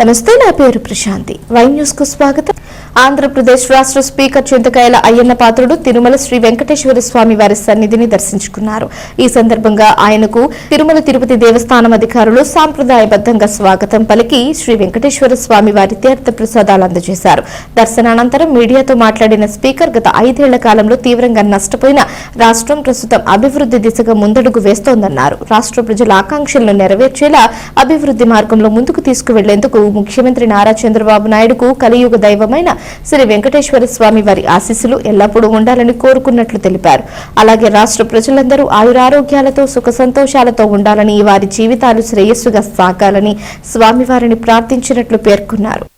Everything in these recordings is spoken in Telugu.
నమస్తే నా పేరు ప్రశాంతి. వై న్యూస్కు స్వాగతం. ఆంధ్రప్రదేశ్ రాష్ట్ర స్పీకర్ చింతకాయల అయ్యన్న పాత్రుడు తిరుమల శ్రీ వెంకటేశ్వర స్వామి వారి సన్నిధిని దర్శించుకున్నారు. ఈ సందర్భంగా ఆయనకు తిరుమల తిరుపతి దేవస్థానం అధికారులు సాంప్రదాయబద్ధంగా స్వాగతం పలికి శ్రీ వెంకటేశ్వర స్వామి వారి తీర్థ ప్రసాదాలు అందజేశారు. దర్శనానంతరం మీడియాతో మాట్లాడిన స్పీకర్ గత ఐదేళ్ళ కాలంలో తీవ్రంగా నష్టపోయిన రాష్ట్రం ప్రస్తుతం అభివృద్ధి దిశగా ముందడుగు వేస్తోందన్నారు. రాష్ట్ర ప్రజల ఆకాంక్షలను నెరవేర్చేలా అభివృద్ధి మార్గంలో ముందుకు తీసుకువెళ్ళేందుకు ముఖ్యమంత్రి నారా చంద్రబాబు నాయుడుకు కలియుగ దైవమైన శ్రీ వెంకటేశ్వర స్వామి వారి ఆశీస్సులు ఎల్లప్పుడూ ఉండాలని కోరుకున్నట్లు తెలిపారు. అలాగే రాష్ట్ర ప్రజలందరూ ఆయురారోగ్యాలతో సుఖ సంతోషాలతో ఉండాలని వారి జీవితాలు శ్రేయస్సుగా సాగాలని స్వామివారిని ప్రార్థించినట్లు పేర్కొన్నారు.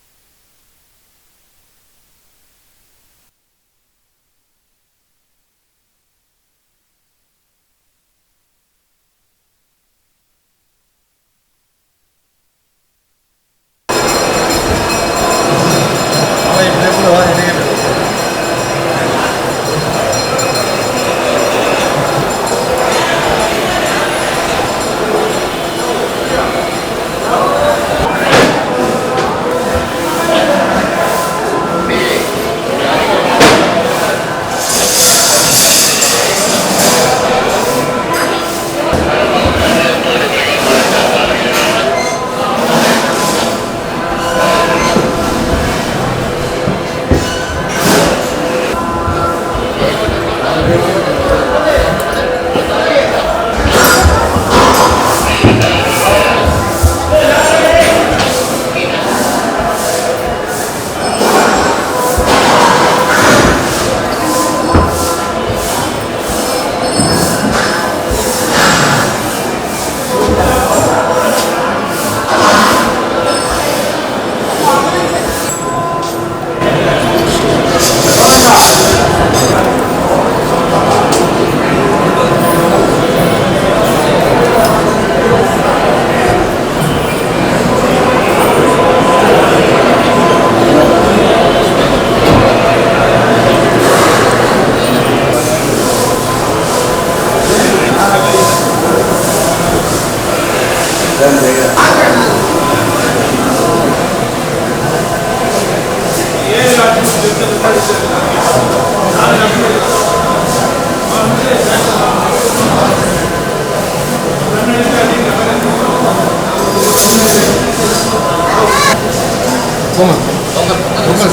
동글. 동글. 동글.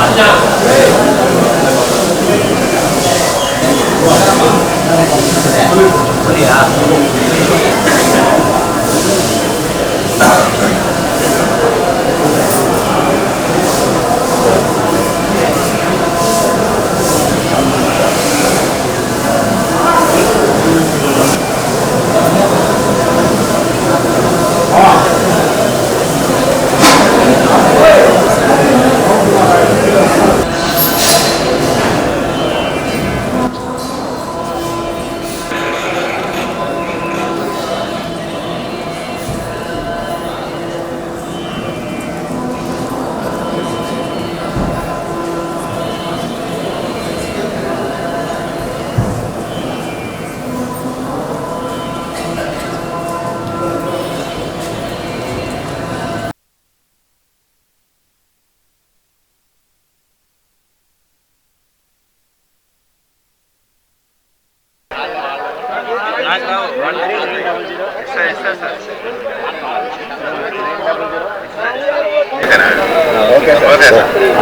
앉아. 소리야.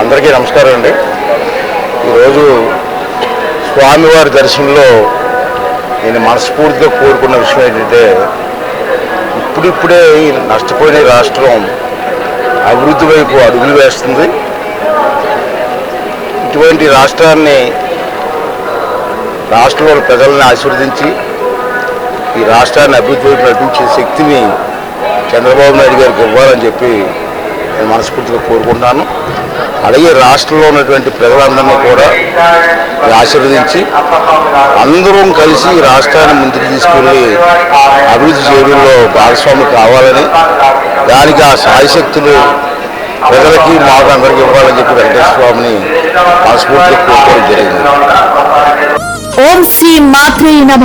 అందరికీ నమస్కారం అండి. ఈరోజు స్వామివారి దర్శనంలో నేను మనస్ఫూర్తిగా కోరుకున్న విషయం ఏంటంటే ఇప్పుడిప్పుడే ఈ నష్టపోయిన ఈ రాష్ట్రం అభివృద్ధి వైపు అడుగులు వేస్తుంది. ఇటువంటి రాష్ట్రాన్ని రాష్ట్రంలో ప్రజల్ని ఆశీర్వదించి ఈ రాష్ట్రాన్ని అభివృద్ధి నడిపించే శక్తిని చంద్రబాబు నాయుడు గారికి ఇవ్వాలని చెప్పి నేను మనస్ఫూర్తిగా కోరుకుంటున్నాను. అలాగే రాష్ట్రంలో ఉన్నటువంటి ప్రజలందరినీ కూడా ఆశీర్వదించి అందరం కలిసి ఈ రాష్ట్రాన్ని ముందుకు తీసుకెళ్ళి అభివృద్ధి చేయడంలో భాగస్వామి కావాలని దానికి ఆ సాయశక్తులు ప్రజలకి మాకు అందరికీ ఇవ్వాలని చెప్పి వెంకటేశ్వర స్వామిని మనస్ఫూర్తిగా కోరుకోవడం జరిగింది. ఓం శ్రీ మాత్రే నమ.